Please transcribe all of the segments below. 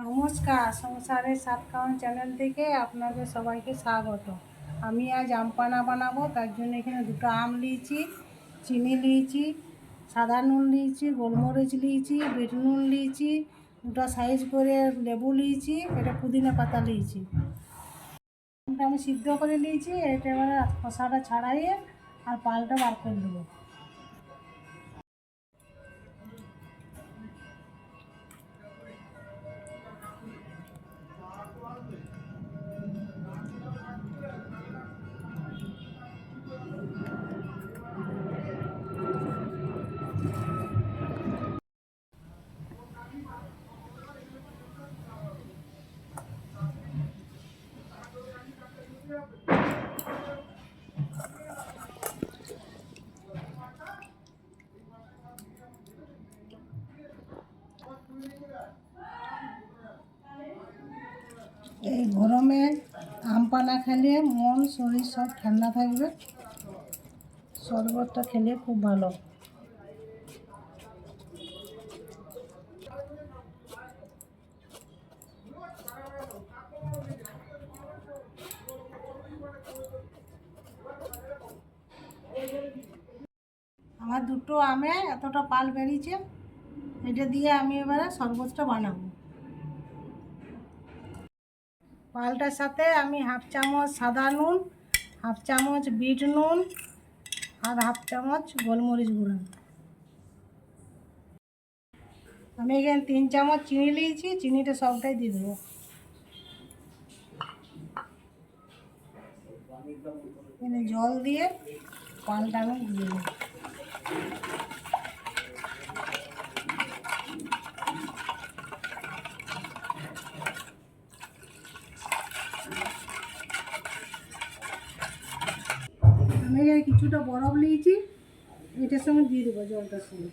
নমস্কার, সংসারের সাত সাতকাউন চ্যানেল থেকে আপনাদের সবাইকে স্বাগত। আমি আজ আম পানা বানাবো, তার জন্য এখানে দুটো আম নিয়েছি, চিনি নিয়েছি, সাদা নুন নিয়েছি, গোলমরিচ নিয়েছি, বিট নুন নিয়েছি, দুটো সাইজ করে লেবু নিয়েছি, এটা পুদিনা পাতা নিয়েছি। আমি সিদ্ধ করে নিয়েছি, এটা এবারে খোসাটা ছাড়াইয়ে আর পালটা বার করে দেবো এই গরমে আম পানা খেলে মন, শরীর সব ঠান্ডা থাকবে। শরবতটা খেলে খুব ভালো। আমার দুটো আমে এতটা পাল বেরিয়েছে, এটা দিয়ে আমি এবারে শরবতটা বানাবো। পালটার সাথে আমি হাফ চামচ সাদা নুন, হাফ চামচ বিট নুন আর হাফ চামচ গোলমরিচ গুঁড়ো। আমি এখানে তিন চামচ চিনি নিয়েছি, চিনিটা সবটাই দিয়ে দেবো। জল দিয়ে পালটা আমি দিয়ে দেবো। আমি কিছুটা বরফ নিয়েছি, এটার সঙ্গে দিয়ে দেবো জলটার সঙ্গে।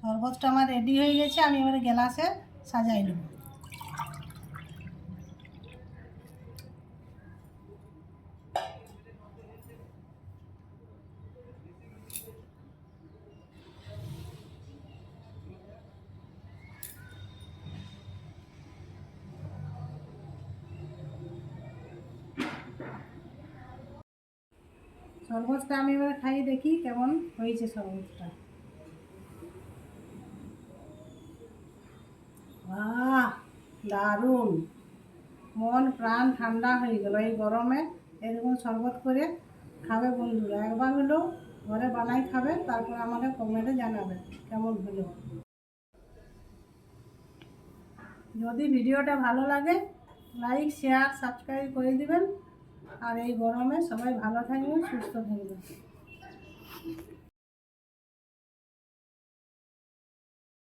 শরবতটা আমার রেডি হয়ে গেছে, আমি এবারে গ্লাসে সাজাই নেব। শরবতটা আমি এবারে খাইয়ে দেখি কেমন হয়েছে শরবতটা দারুণ। মন, প্রাণ ঠান্ডা হয়ে গেল এই গরমে। এরকম শরবত করে খাবে বন্ধুরা। একবার হলেও ঘরে বানাই খাবে, তারপর আমাকে কমেন্টে জানাবে কেমন হলো। যদি ভিডিওটা ভালো লাগে, লাইক, শেয়ার, সাবস্ক্রাইব করে দিবেন। আর এই গরমে সবাই ভালো থাকবেন সুস্থ থাকবেন।